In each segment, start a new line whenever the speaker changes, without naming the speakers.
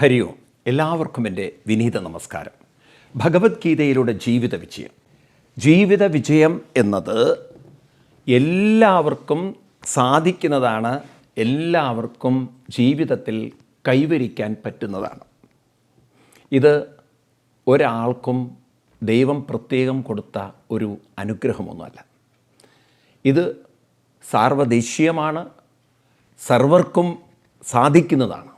ഹരി ഓം എല്ലാവർക്കും എന്റെ വിനീത നമസ്കാരം. ഭഗവത്ഗീതയിലൂടെ ജീവിത വിജയം. ജീവിത വിജയം എന്നത് എല്ലാവർക്കും സാധിക്കുന്നതാണ് എല്ലാവർക്കും ജീവിതത്തിൽ കൈവരിക്കാൻ പറ്റുന്നതാണ്. ഇത് ഒരാൾക്കും ദൈവം പ്രത്യേകം കൊടുത്ത ഒരു അനുഗ്രഹമൊന്നുമല്ല. ഇത് സാർവദേശീയമാണ് സർവർക്കും സാധിക്കുന്നതാണ്.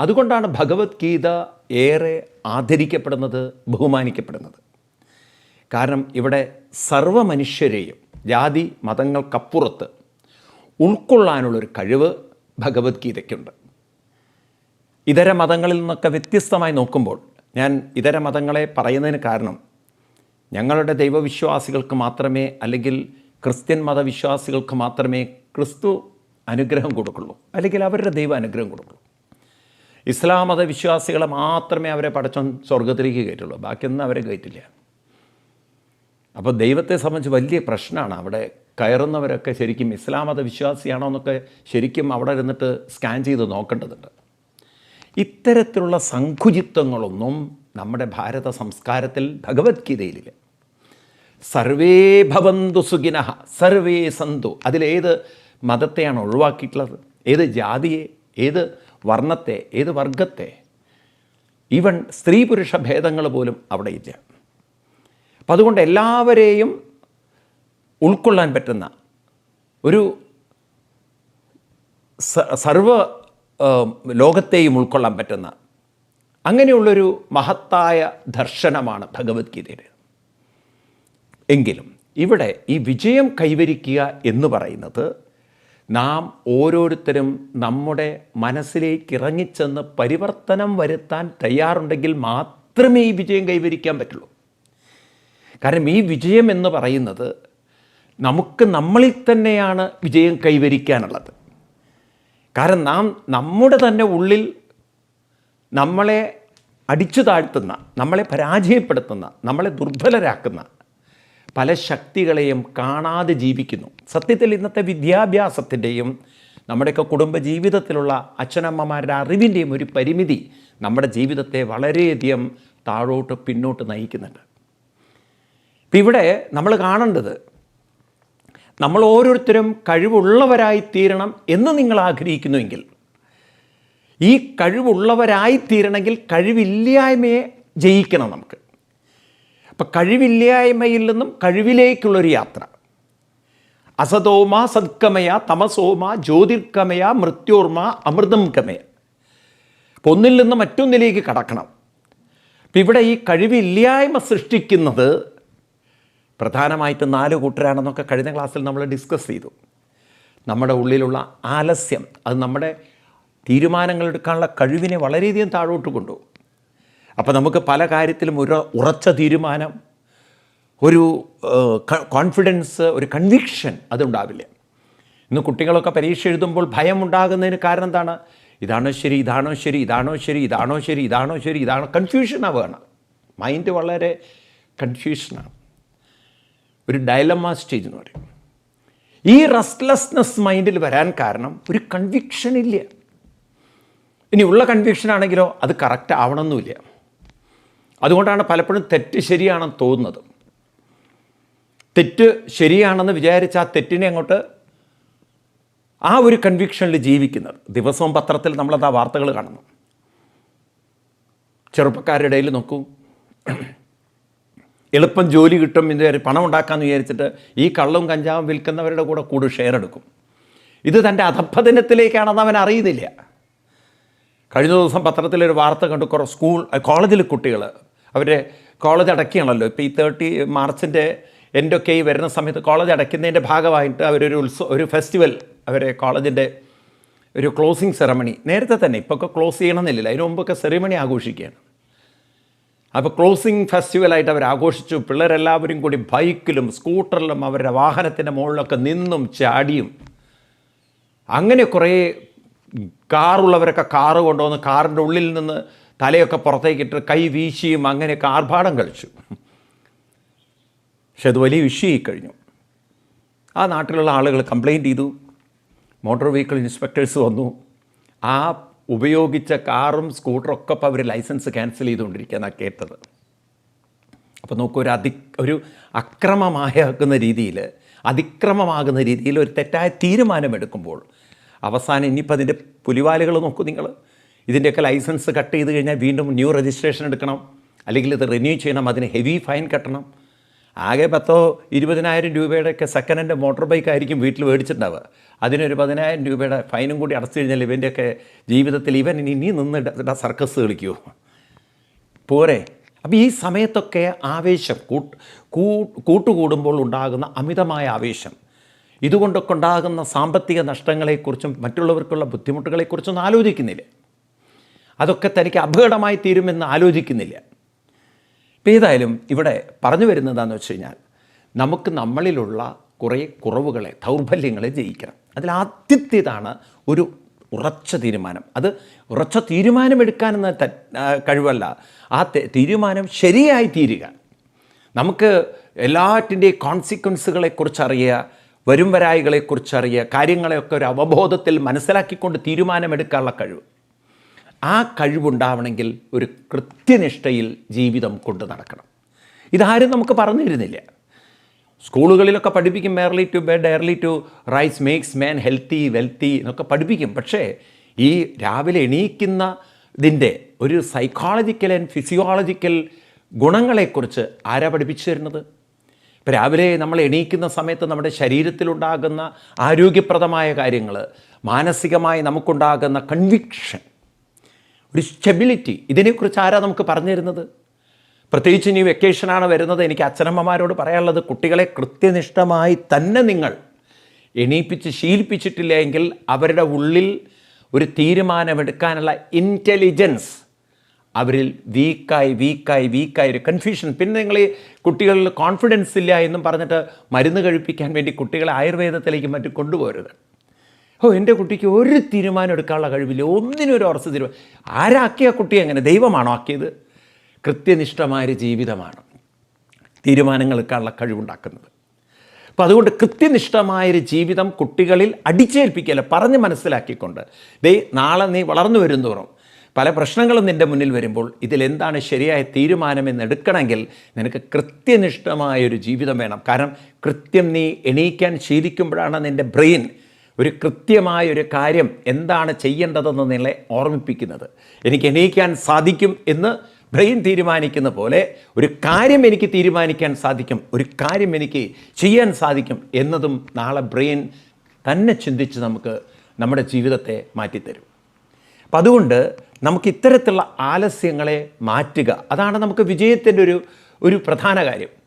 അതുകൊണ്ടാണ് ഭഗവത്ഗീത ഏറെ ആദരിക്കപ്പെടുന്നത് ബഹുമാനിക്കപ്പെടുന്നത്. കാരണം ഇവിടെ സർവ മനുഷ്യരെയും ജാതി മതങ്ങൾക്കപ്പുറത്ത് ഉൾക്കൊള്ളാനുള്ളൊരു കഴിവ് ഭഗവത്ഗീതയ്ക്കുണ്ട്. ഇതര മതങ്ങളിൽ നിന്നൊക്കെ വ്യത്യസ്തമായി നോക്കുമ്പോൾ ഞാൻ ഇതര മതങ്ങളെ പറയുന്നതിന് കാരണം ഞങ്ങളുടെ ദൈവവിശ്വാസികൾക്ക് മാത്രമേ അല്ലെങ്കിൽ ക്രിസ്ത്യൻ മതവിശ്വാസികൾക്ക് മാത്രമേ ക്രിസ്തു അനുഗ്രഹം കൊടുക്കുള്ളൂ. അല്ലെങ്കിൽ അവരുടെ ദൈവ അനുഗ്രഹം കൊടുക്കുള്ളൂ. ഇസ്ലാം മത വിശ്വാസികൾ മാത്രമേ അവരെ പടച്ചോൻ സ്വർഗത്തിലേക്ക് കയറ്റുള്ളൂ. ബാക്കിയൊന്നും അവരെ കയറ്റില്ല. അപ്പോൾ ദൈവത്തെ സംബന്ധിച്ച് വലിയ പ്രശ്നമാണ്. അവിടെ കയറുന്നവരൊക്കെ ശരിക്കും ഇസ്ലാം മത വിശ്വാസിയാണോ എന്നൊക്കെ ശരിക്കും അവിടെ ഇരുന്നിട്ട് സ്കാൻ ചെയ്ത് നോക്കേണ്ടതുണ്ട്. ഇത്തരത്തിലുള്ള സങ്കുചിത്വങ്ങളൊന്നും നമ്മുടെ ഭാരത സംസ്കാരത്തിൽ ഭഗവത്ഗീതയിലില്ല. സർവേ ഭവന്തു സുഖിന സർവേ സന്തു. അതിലേത് മതത്തെയാണ് ഒഴിവാക്കിയിട്ടുള്ളത്? ഏത് ജാതിയെ ഏത് വർണത്തെ ഏത് വർഗത്തെ? ഈവൻ സ്ത്രീ പുരുഷ ഭേദങ്ങൾ പോലും അവിടെ ഇല്ല. അപ്പം അതുകൊണ്ട് എല്ലാവരെയും ഉൾക്കൊള്ളാൻ പറ്റുന്ന ഒരു സർവ ലോകത്തെയും ഉൾക്കൊള്ളാൻ പറ്റുന്ന അങ്ങനെയുള്ളൊരു മഹത്തായ ദർശനമാണ് ഭഗവത്ഗീതയുടെ. എങ്കിലും ഇവിടെ ഈ വിജയം കൈവരിക്കുക എന്ന് പറയുന്നത് നാം ഓരോരുത്തരും നമ്മുടെ മനസ്സിലേക്ക് ഇറങ്ങിച്ചെന്ന് പരിവർത്തനം വരുത്താൻ തയ്യാറുണ്ടെങ്കിൽ മാത്രമേ ഈ വിജയം കൈവരിക്കാൻ പറ്റുള്ളൂ. കാരണം ഈ വിജയം എന്ന് പറയുന്നത് നമുക്ക് നമ്മളിൽ തന്നെയാണ് വിജയം കൈവരിക്കാനുള്ളത്. കാരണം നാം നമ്മുടെ തന്നെ ഉള്ളിൽ നമ്മളെ അടിച്ചു താഴ്ത്തുന്ന നമ്മളെ പരാജയപ്പെടുത്തുന്ന നമ്മളെ ദുർബലരാക്കുന്ന പല ശക്തികളെയും കാണാതെ ജീവിക്കുന്നു. സത്യത്തിൽ ഇന്നത്തെ വിദ്യാഭ്യാസത്തിന്റെയും നമ്മുടെയൊക്കെ കുടുംബ ജീവിതത്തിലുള്ള അച്ഛനമ്മമാരുടെ അറിവിന്റെയും ഒരു പരിമിതി നമ്മുടെ ജീവിതത്തെ വളരെയധികം താഴോട്ട് പിന്നോട്ട് നയിക്കുന്നുണ്ട്. ഇപ്പം ഇവിടെ നമ്മൾ കാണേണ്ടത് നമ്മൾ ഓരോരുത്തരും കഴിവുള്ളവരായി തീരണം എന്ന് നിങ്ങൾ ആഗ്രഹിക്കുന്നുവെങ്കിൽ ഈ കഴിവുള്ളവരായി തീരണമെങ്കിൽ കഴിവില്ലായ്മയെ ജയിക്കണം നമുക്ക്. അപ്പം കഴിവില്ലായ്മയിൽ നിന്നും കഴിവിലേക്കുള്ളൊരു യാത്ര. അസതോമ സത്കമയ തമസോമ ജ്യോതിർക്കമയ മൃത്യോർമ അമൃതം കമയ അപ്പോൾ ഒന്നിൽ നിന്ന് മറ്റൊന്നിലേക്ക് കടക്കണം. അപ്പം ഇവിടെ ഈ കഴിവില്ലായ്മ സൃഷ്ടിക്കുന്നത് പ്രധാനമായിട്ട് നാല് കൂട്ടരാണെന്നൊക്കെ കഴിഞ്ഞ ക്ലാസ്സിൽ നമ്മൾ ഡിസ്കസ് ചെയ്തു. നമ്മുടെ ഉള്ളിലുള്ള ആലസ്യം അത് നമ്മുടെ തീരുമാനങ്ങൾ എടുക്കാനുള്ള കഴിവിനെ വളരെയധികം താഴോട്ട് കൊണ്ടുപോകും. അപ്പോൾ നമുക്ക് പല കാര്യത്തിലും ഒരു ഉറച്ച തീരുമാനം ഒരു കോൺഫിഡൻസ് ഒരു കൺവിക്ഷൻ അതുണ്ടാവില്ല. ഇന്ന് കുട്ടികളൊക്കെ പരീക്ഷ എഴുതുമ്പോൾ ഭയം ഉണ്ടാകുന്നതിന് കാരണം എന്താണ്? ഇതാണോ ശരി ഇതാണോ ശരി ഇതാണോ ശരി ഇതാണോ ശരി ഇതാണോ ശരി ഇതാണോ കൺഫ്യൂഷൻ ആവുകയാണ്. മൈൻഡ് വളരെ കൺഫ്യൂഷനാണ് ഒരു ഡയലമ സ്റ്റേജ് എന്ന് പറയും. ഈ റെസ്റ്റ്ലെസ്നെസ് മൈൻഡിൽ വരാൻ കാരണം ഒരു കൺവിക്ഷൻ ഇല്ല. ഇനി ഉള്ള കൺവിക്ഷൻ ആണെങ്കിലോ അത് കറക്റ്റ് ആവണമെന്നില്ല. അതുകൊണ്ടാണ് പലപ്പോഴും തെറ്റ് ശരിയാണെന്ന് തോന്നുന്നത്. തെറ്റ് ശരിയാണെന്ന് വിചാരിച്ച ആ തെറ്റിനെ അങ്ങോട്ട് ആ ഒരു കൺവിക്ഷനിൽ ജീവിക്കുന്നത്. ദിവസവും പത്രത്തിൽ നമ്മളത് ആ വാർത്തകൾ കാണുന്നു. ചെറുപ്പക്കാരുടെ ഇടയിൽ നോക്കൂ. എളുപ്പം ജോലി കിട്ടും എന്ന് വിചാരിച്ച് പണം ഉണ്ടാക്കാമെന്ന് വിചാരിച്ചിട്ട് ഈ കള്ളവും കഞ്ചാവും വിൽക്കുന്നവരുടെ കൂടെ കൂടുതൽ ഷെയർ എടുക്കും. ഇത് തന്റെ അധപ്പതനത്തിലേക്കാണെന്ന് അവൻ അറിയുന്നില്ല. കഴിഞ്ഞ ദിവസം പത്രത്തിലൊരു വാർത്ത കണ്ടു. കുറേ സ്കൂൾ കോളേജിലെ കുട്ടികൾ അവരെ കോളേജ് അടക്കുകയാണല്ലോ ഇപ്പോൾ ഈ തേർട്ടി മാർച്ചിന്റെ എന്റൊക്കെ ഈ വരുന്ന സമയത്ത് കോളേജ് അടയ്ക്കുന്നതിന്റെ ഭാഗമായിട്ട് അവരൊരു ഉത്സവം ഒരു ഫെസ്റ്റിവൽ അവരെ കോളേജിന്റെ ഒരു ക്ലോസിങ് സെറമണി നേരത്തെ തന്നെ. ഇപ്പോൾ ഒക്കെ ക്ലോസ് ചെയ്യണമെന്നില്ല. അതിന് മുമ്പൊക്കെ സെറിമണി ആഘോഷിക്കുകയാണ്. അപ്പോൾ ക്ലോസിങ് ഫെസ്റ്റിവലായിട്ട് അവർ ആഘോഷിച്ചു. പിള്ളേരെല്ലാവരും കൂടി ബൈക്കിലും സ്കൂട്ടറിലും അവരുടെ വാഹനത്തിന്റെ മുകളിലൊക്കെ നിന്നും ചാടിയും. അങ്ങനെ കുറേ കാറുള്ളവരൊക്കെ കാറ് കൊണ്ടുവന്ന് കാറിന്റെ ഉള്ളിൽ നിന്ന് തലയൊക്കെ പുറത്തേക്കിട്ട് കൈ വീശിയും അങ്ങനെയൊക്കെ ആർഭാടം കളിച്ചു. പക്ഷെ അത് വലിയ വിഷയമായി കഴിഞ്ഞു. ആ നാട്ടിലുള്ള ആളുകൾ കംപ്ലൈന്റ് ചെയ്തു. മോട്ടോർ വെഹിക്കിൾ ഇൻസ്പെക്ടേഴ്സ് വന്നു. ആ ഉപയോഗിച്ച കാറും സ്കൂട്ടറും ഒക്കെ അവർ ലൈസൻസ് ക്യാൻസൽ ചെയ്തുകൊണ്ടിരിക്കുകയെന്നാണ് കേട്ടത്. അപ്പോൾ നോക്കൂ ഒരു അതി ഒരു അക്രമമാകുന്ന രീതിയിൽ അതിക്രമമാകുന്ന രീതിയിൽ ഒരു തെറ്റായ തീരുമാനമെടുക്കുമ്പോൾ അവസാനം ഇനിയിപ്പോൾ അതിന്റെ പുലിവാലുകൾ നോക്കൂ നിങ്ങൾ ഇതിന്റെയൊക്കെ ലൈസൻസ് കട്ട് ചെയ്ത് കഴിഞ്ഞാൽ വീണ്ടും ന്യൂ രജിസ്ട്രേഷൻ എടുക്കണം. അല്ലെങ്കിൽ ഇത് റിന്യൂ ചെയ്യണം അതിന് ഹെവി ഫൈൻ കെട്ടണം. ആകെ പത്തോ ഇരുപതിനായിരം രൂപയുടെയൊക്കെ സെക്കൻഡ് ഹാൻഡ് മോട്ടോർ ബൈക്ക് ആയിരിക്കും വീട്ടിൽ മേടിച്ചിട്ടുണ്ടാവുക. അതിനൊരു പതിനായിരം രൂപയുടെ ഫൈനും കൂടി അടച്ചു കഴിഞ്ഞാൽ ഇവന്റെയൊക്കെ ജീവിതത്തിൽ ഇവൻ ഇനി ഇനി നിന്ന് സർക്കസ് കളിക്കൂ പോരെ. അപ്പോൾ ഈ സമയത്തൊക്കെ ആവേശം കൂട്ട് കൂട്ടുകൂടുമ്പോൾ ഉണ്ടാകുന്ന അമിതമായ ആവേശം. ഇതുകൊണ്ടൊക്കെ ഉണ്ടാകുന്ന സാമ്പത്തിക നഷ്ടങ്ങളെക്കുറിച്ചും മറ്റുള്ളവർക്കുള്ള ബുദ്ധിമുട്ടുകളെക്കുറിച്ചൊന്നും ആലോചിക്കുന്നില്ല. അതൊക്കെ തനിക്ക് അപകടമായി തീരുമെന്ന് ആലോചിക്കുന്നില്ല. ഇപ്പം ഏതായാലും ഇവിടെ പറഞ്ഞു വരുന്നതാണെന്ന് വെച്ച് കഴിഞ്ഞാൽ നമുക്ക് നമ്മളിലുള്ള കുറേ കുറവുകളെ ദൗർബല്യങ്ങളെ ജയിക്കണം. അതിൽ ആദ്യത്തേതാണ് ഒരു ഉറച്ച തീരുമാനം. അത് ഉറച്ച തീരുമാനമെടുക്കാനെന്ന കഴിവല്ല. ആ തീരുമാനം ശരിയായി തീരുക. നമുക്ക് എല്ലാറ്റിന്റെയും കോൺസിക്വൻസുകളെക്കുറിച്ച് അറിയുക വരും വരായികളെക്കുറിച്ച് അറിയുക കാര്യങ്ങളെയൊക്കെ ഒരു അവബോധത്തിൽ മനസ്സിലാക്കിക്കൊണ്ട് തീരുമാനമെടുക്കാനുള്ള കഴിവ്. ആ കഴിവുണ്ടാവണമെങ്കിൽ ഒരു കൃത്യനിഷ്ഠയിൽ ജീവിതം കൊണ്ടു നടക്കണം. ഇതാരും നമുക്ക് പറഞ്ഞു തരുന്നില്ല. സ്കൂളുകളിലൊക്കെ പഠിപ്പിക്കും early to bed early to rise makes man healthy wealthy എന്നൊക്കെ പഠിപ്പിക്കും. പക്ഷേ ഈ രാവിലെ എണീക്കുന്ന ഇതിന്റെ ഒരു സൈക്കോളജിക്കൽ ആൻഡ് ഫിസിയോളജിക്കൽ ഗുണങ്ങളെക്കുറിച്ച് ആരാ പഠിപ്പിച്ചു തരുന്നത്? ഇപ്പം രാവിലെ നമ്മൾ എണീക്കുന്ന സമയത്ത് നമ്മുടെ ശരീരത്തിലുണ്ടാകുന്ന ആരോഗ്യപ്രദമായ കാര്യങ്ങൾ മാനസികമായി നമുക്കുണ്ടാകുന്ന കൺവിക്ഷൻ ഒരു സ്റ്റെബിലിറ്റി ഇതിനെക്കുറിച്ച് ആരാ നമുക്ക് പറഞ്ഞു തരുന്നത്? പ്രത്യേകിച്ച് ഇനി വെക്കേഷനാണ് വരുന്നത്. എനിക്ക് അച്ഛനമ്മമാരോട് പറയാനുള്ളത് കുട്ടികളെ കൃത്യനിഷ്ഠമായി തന്നെ നിങ്ങൾ എണീപ്പിച്ച് ശീലിപ്പിച്ചിട്ടില്ല എങ്കിൽ അവരുടെ ഉള്ളിൽ ഒരു തീരുമാനമെടുക്കാനുള്ള ഇന്റലിജൻസ് അവരിൽ വീക്കായി വീക്കായി വീക്കായി ഒരു കൺഫ്യൂഷൻ പിന്നെ നിങ്ങൾ ഈ കുട്ടികളിൽ കോൺഫിഡൻസ് ഇല്ല എന്നും പറഞ്ഞിട്ട് മരുന്ന് കഴിപ്പിക്കാൻ വേണ്ടി കുട്ടികളെ ആയുർവേദത്തിലേക്ക് മറ്റും കൊണ്ടുപോകരുത് ഓ എന്റെ കുട്ടിക്ക് ഒരു തീരുമാനം എടുക്കാനുള്ള കഴിവില്ല. ഒന്നിനും ഒരു ഉറച്ച തീരുമാനം. ആരാക്കിയ കുട്ടി അങ്ങനെ? ദൈവമാണോ ആക്കിയത്? കൃത്യനിഷ്ഠമായൊരു ജീവിതമാണ് തീരുമാനങ്ങൾ എടുക്കാനുള്ള കഴിവുണ്ടാക്കുന്നത്. അപ്പോൾ അതുകൊണ്ട് കൃത്യനിഷ്ഠമായൊരു ജീവിതം കുട്ടികളിൽ അടിച്ചേൽപ്പിക്കല്ല പറഞ്ഞ് മനസ്സിലാക്കിക്കൊണ്ട്. ദേ നാളെ നീ വളർന്നു വരുന്നോറും പല പ്രശ്നങ്ങളും നിന്റെ മുന്നിൽ വരുമ്പോൾ ഇതിലെന്താണ് ശരിയായ തീരുമാനമെന്ന് എടുക്കണമെങ്കിൽ നിനക്ക് കൃത്യനിഷ്ഠമായൊരു ജീവിതം വേണം. കാരണം കൃത്യം നീ എണീക്കാൻ ശീലിക്കുമ്പോഴാണ് നിന്റെ ബ്രെയിൻ ഒരു കൃത്യമായ ഒരു കാര്യം എന്താണ് ചെയ്യേണ്ടതെന്ന് നിങ്ങളെ ഓർമ്മിപ്പിക്കുന്നത്. എനിക്ക് എണീക്കാൻ സാധിക്കും എന്ന് ബ്രെയിൻ തീരുമാനിക്കുന്ന പോലെ ഒരു കാര്യം എനിക്ക് തീരുമാനിക്കാൻ സാധിക്കും ഒരു കാര്യം എനിക്ക് ചെയ്യാൻ സാധിക്കും എന്നതും നാളെ ബ്രെയിൻ തന്നെ ചിന്തിച്ച് നമുക്ക് നമ്മുടെ ജീവിതത്തെ മാറ്റിത്തരും. അപ്പം അതുകൊണ്ട് നമുക്ക് ഇത്തരത്തിലുള്ള ആലസ്യങ്ങളെ മാറ്റുക അതാണ് നമുക്ക് വിജയത്തിന്റെ ഒരു ഒരു പ്രധാന കാര്യം.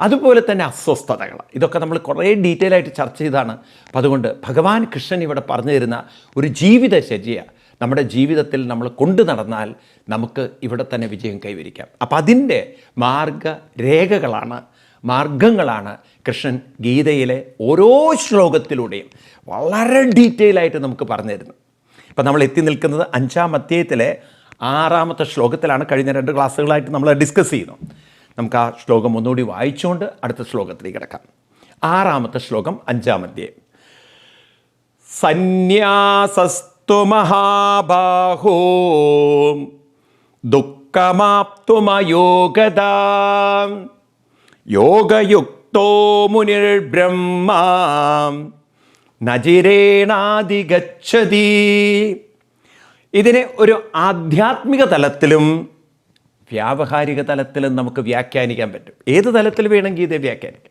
അതുപോലെ തന്നെ അസ്വസ്ഥതകൾ. ഇതൊക്കെ നമ്മൾ കുറേ ഡീറ്റെയിൽ ആയിട്ട് ചർച്ച ചെയ്താണ്. അപ്പം അതുകൊണ്ട് ഭഗവാൻ കൃഷ്ണൻ ഇവിടെ പറഞ്ഞു തരുന്ന ഒരു ജീവിതചര്യ നമ്മുടെ ജീവിതത്തിൽ നമ്മൾ കൊണ്ടു നടന്നാൽ നമുക്ക് ഇവിടെ തന്നെ വിജയം കൈവരിക്കാം. അപ്പം അതിന്റെ മാർഗരേഖകളാണ് മാർഗങ്ങളാണ് കൃഷ്ണൻ ഗീതയിലെ ഓരോ ശ്ലോകത്തിലൂടെയും വളരെ ഡീറ്റെയിൽ ആയിട്ട് നമുക്ക് പറഞ്ഞു തരുന്നത്. ഇപ്പം നമ്മൾ എത്തി നിൽക്കുന്നത് അഞ്ചാം അധ്യായത്തിലെ ആറാമത്തെ ശ്ലോകത്തിലാണ്. കഴിഞ്ഞ രണ്ട് ക്ലാസ്സുകളായിട്ട് നമ്മൾ ഡിസ്കസ് ചെയ്യുന്നു. നമുക്ക് ആ ശ്ലോകം ഒന്നുകൂടി വായിച്ചുകൊണ്ട് അടുത്ത ശ്ലോകത്തിലേക്ക് കിടക്കാം. ആറാമത്തെ ശ്ലോകം അഞ്ചാം അധ്യായം. സന്യാസസ്തു മഹാബാഹോ ദുഃഖമാപ്തുമയോഗത യോഗയുക്തോ മുനിർ മുനിർബ്രഹ്മ നജിരേണാതിഗച്ഛതി ഇതിനെ ഒരു ആധ്യാത്മിക തലത്തിലും വ്യാവഹാരിക തലത്തിൽ നമുക്ക് വ്യാഖ്യാനിക്കാൻ പറ്റും. ഏത് തലത്തിൽ വേണമെങ്കിൽ ഇതേ വ്യാഖ്യാനിക്കാം.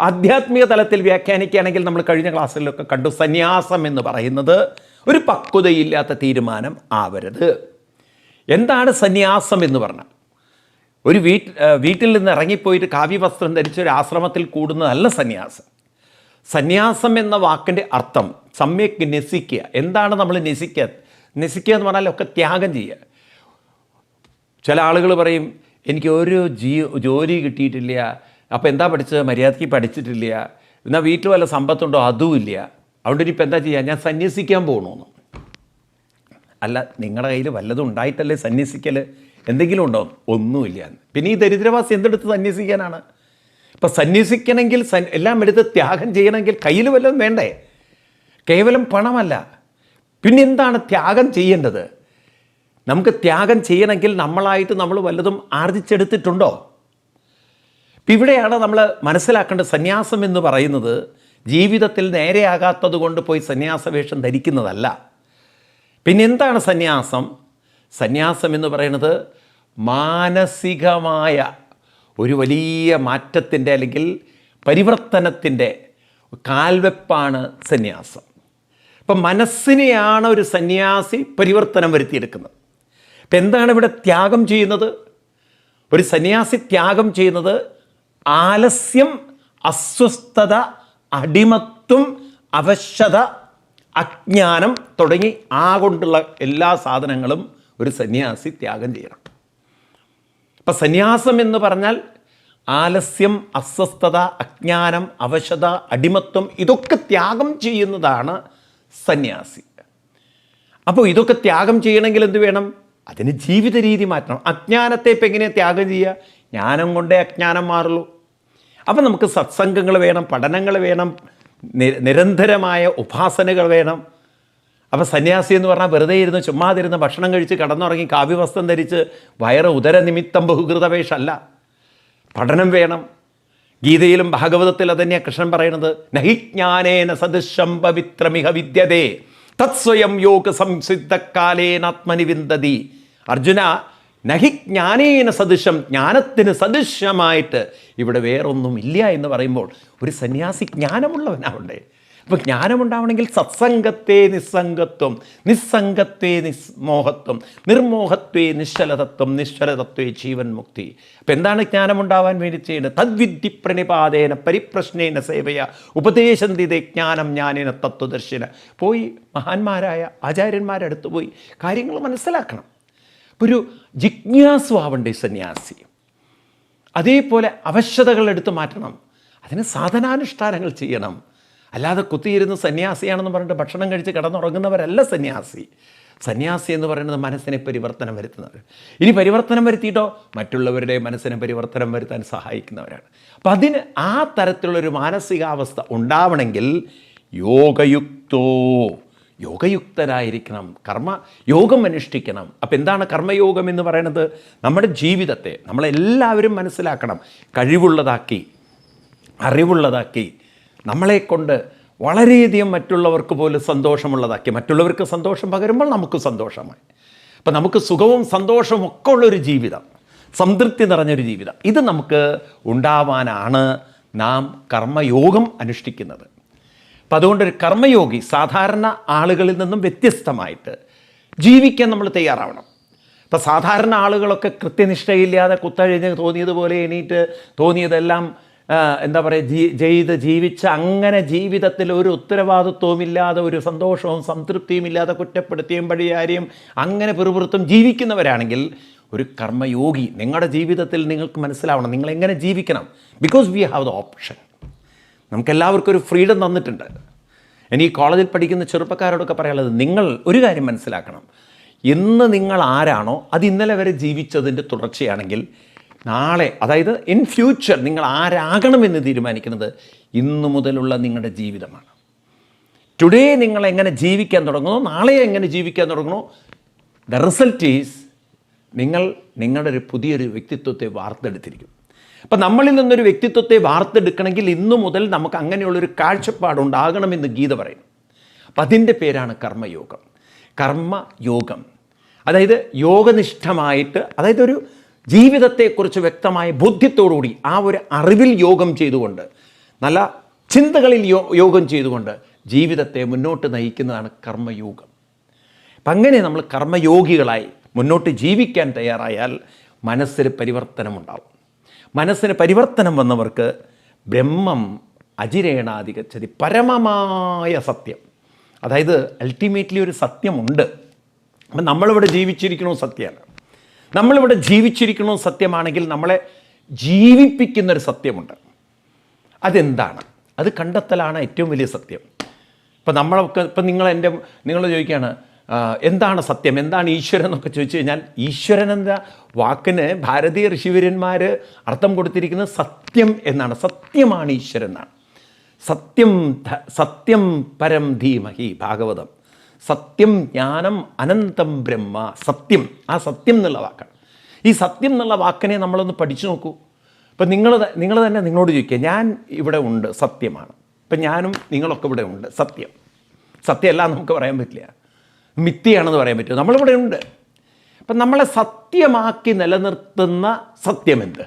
ആധ്യാത്മിക തലത്തിൽ വ്യാഖ്യാനിക്കുകയാണെങ്കിൽ നമ്മൾ കഴിഞ്ഞ ക്ലാസ്സിലൊക്കെ കണ്ടു സന്യാസം എന്ന് പറയുന്നത് ഒരു പക്വതയില്ലാത്ത തീരുമാനം ആവരുത്. എന്താണ് സന്യാസം എന്ന് പറഞ്ഞാൽ? ഒരു വീട്ട് വീട്ടിൽ നിന്ന് ഇറങ്ങിപ്പോയിട്ട് കാവ്യവസ്ത്രം ധരിച്ച് ഒരു ആശ്രമത്തിൽ കൂടുന്നതല്ല സന്യാസം. സന്യാസം എന്ന വാക്കിന്റെ അർത്ഥം സമ്യക് നസിക്കുക. എന്താണ് നമ്മൾ നസിക്കുക നസിക്കുക എന്ന് പറഞ്ഞാൽ ഒക്കെ ത്യാഗം ചെയ്യുക. ചില ആളുകൾ പറയും എനിക്ക് ഒരു ജീ ജോലി കിട്ടിയിട്ടില്ല. അപ്പോൾ എന്താ പഠിച്ചത്? മര്യാദയ്ക്ക് പഠിച്ചിട്ടില്ല. എന്നാൽ വീട്ടിൽ വല്ല സമ്പത്തുണ്ടോ? അതും ഇല്ല. അതുകൊണ്ട് ഇനിയിപ്പോൾ എന്താ ചെയ്യുക ഞാൻ സന്യസിക്കാൻ പോകണമെന്ന് അല്ല നിങ്ങളുടെ കയ്യിൽ വല്ലതും ഉണ്ടായിട്ടല്ലേ സന്യസിക്കൽ എന്തെങ്കിലും ഉണ്ടോ? ഒന്നുമില്ല. പിന്നെ ഈ ദരിദ്രവാസി എന്തെടുത്ത് സന്യസിക്കാനാണ്? ഇപ്പം സന്യസിക്കണമെങ്കിൽ സൻ എല്ലാം എടുത്ത് ത്യാഗം ചെയ്യണമെങ്കിൽ കയ്യിൽ വല്ലതും വേണ്ടേ? കേവലം പണമല്ല. പിന്നെ എന്താണ് ത്യാഗം ചെയ്യേണ്ടത്? നമുക്ക് ത്യാഗം ചെയ്യണമെങ്കിൽ നമ്മളായിട്ട് നമ്മൾ വല്ലതും ആർജിച്ചെടുത്തിട്ടുണ്ടോ? ഇപ്പം ഇവിടെയാണ് നമ്മൾ മനസ്സിലാക്കേണ്ട സന്യാസം എന്ന് പറയുന്നത് ജീവിതത്തിൽ നേരെയാകാത്തത് കൊണ്ട് പോയി സന്യാസവേഷം ധരിക്കുന്നതല്ല. പിന്നെ എന്താണ് സന്യാസം? സന്യാസം എന്ന് പറയുന്നത് മാനസികമായ ഒരു വലിയ മാറ്റത്തിന്റെ അല്ലെങ്കിൽ പരിവർത്തനത്തിന്റെ കാൽവെപ്പാണ് സന്യാസം. അപ്പം മനസ്സിനെയാണ് ഒരു സന്യാസി പരിവർത്തനം വരുത്തിയെടുക്കുന്നത്. അപ്പം എന്താണ് ഇവിടെ ത്യാഗം ചെയ്യുന്നത്? ഒരു സന്യാസി ത്യാഗം ചെയ്യുന്നത് ആലസ്യം അസ്വസ്ഥത അടിമത്വം അവശത അജ്ഞാനം തുടങ്ങി ആ കൊണ്ടുള്ള എല്ലാ സാധനങ്ങളും ഒരു സന്യാസി ത്യാഗം ചെയ്യണം. അപ്പം സന്യാസം എന്ന് പറഞ്ഞാൽ ആലസ്യം അസ്വസ്ഥത അജ്ഞാനം അവശത അടിമത്വം ഇതൊക്കെ ത്യാഗം ചെയ്യുന്നതാണ് സന്യാസി. അപ്പോൾ ഇതൊക്കെ ത്യാഗം ചെയ്യണമെങ്കിൽ എന്ത് വേണം? അതിന് ജീവിത രീതി മാറ്റണം. അജ്ഞാനത്തെ ഇപ്പം എങ്ങനെ ത്യാഗം ചെയ്യുക? ജ്ഞാനം കൊണ്ടേ അജ്ഞാനം മാറുള്ളൂ. അപ്പം നമുക്ക് സത്സംഗങ്ങൾ വേണം പഠനങ്ങൾ വേണം നിരന്തരമായ ഉപാസനകൾ വേണം. അപ്പോൾ സന്യാസി എന്ന് പറഞ്ഞാൽ വെറുതെ ഇരുന്ന് ചുമ്മാതിരുന്ന് ഭക്ഷണം കഴിച്ച് കടന്നുറങ്ങി കാവ്യവസ്ത്രം ധരിച്ച് വയറ് ഉദര നിമിത്തം ബഹുകൃതവേഷമല്ല. പഠനം വേണം. ഗീതയിലും ഭാഗവതത്തിൽ അതന്നെയാണ് കൃഷ്ണൻ പറയുന്നത്. നഹിജ്ഞാനേന സദൃശം പവിത്രമിഹ വിദ്യതേ. തത്സ്വയം യോഗ സംസിദ്ധക്കാലേനാത്മനി വിന്ദതി. അർജുന നഹി ജ്ഞാനേന സദൃശം ജ്ഞാനത്തിന് സദൃശമായിട്ട് ഇവിടെ വേറൊന്നും ഇല്ല എന്ന് പറയുമ്പോൾ ഒരു സന്യാസി ജ്ഞാനമുള്ളവനാവണ്ടേ? അപ്പോൾ ജ്ഞാനമുണ്ടാവണമെങ്കിൽ സത്സംഗത്തെ നിസ്സംഗത്വം നിസ്സംഗത്തെ നിസ്മോഹത്വം നിർമോഹത്വേ നിശ്ചലതത്വം നിശ്ചലതത്വേ ജീവൻ മുക്തി. അപ്പം എന്താണ് ജ്ഞാനമുണ്ടാവാൻ വേണ്ടി ചെയ്യേണ്ടത്? തദ്വിദ്ധി പ്രണിപാതേന പരിപ്രശ്നേന സേവയ ഉപദേശന്തിതേ ജ്ഞാനം ജ്ഞാനേന തത്വദർശന. പോയി മഹാന്മാരായ ആചാര്യന്മാരടുത്ത് പോയി കാര്യങ്ങൾ മനസ്സിലാക്കണം. അപ്പോൾ ഒരു ജിജ്ഞാസു ആവണ്ടേ സന്യാസി. അതേപോലെ അവശ്യതകൾ എടുത്തു മാറ്റണം. അതിന് സാധനാനുഷ്ഠാനങ്ങൾ ചെയ്യണം. അല്ലാതെ കുത്തിയിരുന്ന് സന്യാസിയാണെന്ന് പറഞ്ഞിട്ട് ഭക്ഷണം കഴിച്ച് കിടന്നുറങ്ങുന്നവരല്ല സന്യാസി. സന്യാസി എന്ന് പറയുന്നത് മനസ്സിനെ പരിവർത്തനം വരുത്തുന്നവർ ഇനി പരിവർത്തനം വരുത്തിയിട്ടോ? മറ്റുള്ളവരുടെ മനസ്സിനെ പരിവർത്തനം വരുത്താൻ സഹായിക്കുന്നവരാണ്. അപ്പം അതിന് ആ തരത്തിലുള്ളൊരു മാനസികാവസ്ഥ ഉണ്ടാവണമെങ്കിൽ യോഗയുക്തോ യോഗയുക്തരായിരിക്കണം. കർമ്മ യോഗം അനുഷ്ഠിക്കണം. അപ്പം എന്താണ് കർമ്മയോഗം എന്ന് പറയുന്നത് നമ്മുടെ ജീവിതത്തെ നമ്മളെല്ലാവരും മനസ്സിലാക്കണം. കഴിവുള്ളതാക്കി അറിവുള്ളതാക്കി നമ്മളെ കൊണ്ട് വളരെയധികം മറ്റുള്ളവർക്ക് പോലും സന്തോഷമുള്ളതാക്കി. മറ്റുള്ളവർക്ക് സന്തോഷം പകരുമ്പോൾ നമുക്ക് സന്തോഷമായി. അപ്പം നമുക്ക് സുഖവും സന്തോഷവും ഒക്കെ ഉള്ളൊരു ജീവിതം. സംതൃപ്തി നിറഞ്ഞൊരു ജീവിതം. ഇത് നമുക്ക് ഉണ്ടാവാനാണ് നാം കർമ്മയോഗം അനുഷ്ഠിക്കുന്നത്. അപ്പം അതുകൊണ്ട് ഒരു കർമ്മയോഗി സാധാരണ ആളുകളിൽ നിന്നും വ്യത്യസ്തമായിട്ട് ജീവിക്കാൻ നമ്മൾ തയ്യാറാവണം. അപ്പം സാധാരണ ആളുകളൊക്കെ കൃത്യനിഷ്ഠയില്ലാതെ കുത്തഴിഞ്ഞ് തോന്നിയതുപോലെ എണീറ്റ് തോന്നിയതെല്ലാം എന്താ പറയുക ജീ ചെയ്ത് ജീവിച്ച അങ്ങനെ ജീവിതത്തിൽ ഒരു ഉത്തരവാദിത്വവും ഇല്ലാതെ ഒരു സന്തോഷവും സംതൃപ്തിയും ഇല്ലാതെ കുറ്റപ്പെടുത്തിയും പഴിയാരെയും അങ്ങനെ പെറുപുറത്തും ജീവിക്കുന്നവരാണെങ്കിൽ ഒരു കർമ്മയോഗി നിങ്ങളുടെ ജീവിതത്തിൽ നിങ്ങൾക്ക് മനസ്സിലാവണം. നിങ്ങൾ എങ്ങനെ ജീവിക്കണം? Because we have the option നമുക്കെല്ലാവർക്കും ഒരു ഫ്രീഡം തന്നിട്ടുണ്ട്. ഇനി കോളേജിൽ പഠിക്കുന്ന ചെറുപ്പക്കാരോടൊക്കെ പറയാനുള്ളത് നിങ്ങൾ ഒരു കാര്യം മനസ്സിലാക്കണം. ഇന്ന് നിങ്ങൾ ആരാണോ അത് ഇന്നലെ വരെ ജീവിച്ചതിന്റെ തുടർച്ചയാണെങ്കിൽ നാളെ അതായത് ഇൻ ഫ്യൂച്ചർ നിങ്ങൾ ആരാകണമെന്ന് തീരുമാനിക്കുന്നത് ഇന്നു മുതലുള്ള നിങ്ങളുടെ ജീവിതമാണ്. ടുഡേ നിങ്ങൾ എങ്ങനെ ജീവിക്കാൻ തുടങ്ങുന്നു നാളെ എങ്ങനെ ജീവിക്കാൻ തുടങ്ങുന്നു ദ റിസൾട്ട് ഈസ് നിങ്ങൾ നിങ്ങളുടെ ഒരു പുതിയൊരു വ്യക്തിത്വത്തെ വാർത്തെടുത്തിരിക്കും അപ്പം നമ്മളിൽ നിന്നൊരു വ്യക്തിത്വത്തെ വാർത്തെടുക്കണമെങ്കിൽ ഇന്നു മുതൽ നമുക്ക് അങ്ങനെയുള്ളൊരു കാഴ്ചപ്പാടുണ്ടാകണമെന്ന് ഗീത പറയുന്നു. അപ്പം അതിന്റെ പേരാണ് കർമ്മയോഗം. കർമ്മയോഗം. അതായത് യോഗനിഷ്ഠമായിട്ട് അതായത് ഒരു ജീവിതത്തെക്കുറിച്ച് വ്യക്തമായ ബോധ്യത്തോടുകൂടി ആ ഒരു അറിവിൽ യോഗം ചെയ്തുകൊണ്ട് നല്ല ചിന്തകളിൽ യോ യോഗം ചെയ്തുകൊണ്ട് ജീവിതത്തെ മുന്നോട്ട് നയിക്കുന്നതാണ് കർമ്മയോഗം. അപ്പം അങ്ങനെ നമ്മൾ കർമ്മയോഗികളായി മുന്നോട്ട് ജീവിക്കാൻ തയ്യാറായാൽ മനസ്സിൽ പരിവർത്തനമുണ്ടാവും. മനസ്സിന് പരിവർത്തനം വന്നവർക്ക് ബ്രഹ്മം അജിരേണാധികച്ചതി പരമമായ സത്യം. അതായത് അൾട്ടിമേറ്റ്ലി ഒരു സത്യമുണ്ട്. അപ്പം നമ്മളിവിടെ ജീവിച്ചിരിക്കണോ സത്യമാണ് നമ്മളിവിടെ ജീവിച്ചിരിക്കണോ സത്യമാണെങ്കിൽ നമ്മളെ ജീവിപ്പിക്കുന്നൊരു സത്യമുണ്ട്. അതെന്താണ്? അത് കണ്ടെത്തലാണ് ഏറ്റവും വലിയ സത്യം. ഇപ്പം നമ്മളൊക്കെ ഇപ്പം നിങ്ങൾ എന്റെ നിങ്ങൾ ചോദിക്കുകയാണ് എന്താണ് സത്യം? എന്താണ് ഈശ്വരൻ എന്നൊക്കെ ചോദിച്ചു കഴിഞ്ഞാൽ ഈശ്വരൻ എന്ന വാക്കിന് ഭാരതീയ ഋഷിവര്യന്മാർ അർത്ഥം കൊടുത്തിരിക്കുന്നത് സത്യം എന്നാണ്. സത്യമാണ് ഈശ്വരൻ എന്നാണ്. സത്യം സത്യം പരം ധീമഹി ഭാഗവതം. സത്യം ജ്ഞാനം അനന്തം ബ്രഹ്മ. സത്യം. ആ സത്യം എന്നുള്ള വാക്കാണ്. ഈ സത്യം എന്നുള്ള വാക്കിനെ നമ്മളൊന്ന് പഠിച്ചു നോക്കൂ. ഇപ്പം നിങ്ങൾ നിങ്ങൾ തന്നെ നിങ്ങളോട് ചോദിക്കുക ഞാൻ ഇവിടെ ഉണ്ട് സത്യമാണ്. ഇപ്പം ഞാനും നിങ്ങളൊക്കെ ഇവിടെ ഉണ്ട് സത്യം. സത്യമല്ല നമുക്ക് പറയാൻ പറ്റില്ല. മിഥ്യയാണെന്ന് പറയാൻ പറ്റുമോ? നമ്മളിവിടെ ഉണ്ട്. അപ്പം നമ്മളെ സത്യമാക്കി നിലനിർത്തുന്ന സത്യമെന്ത്?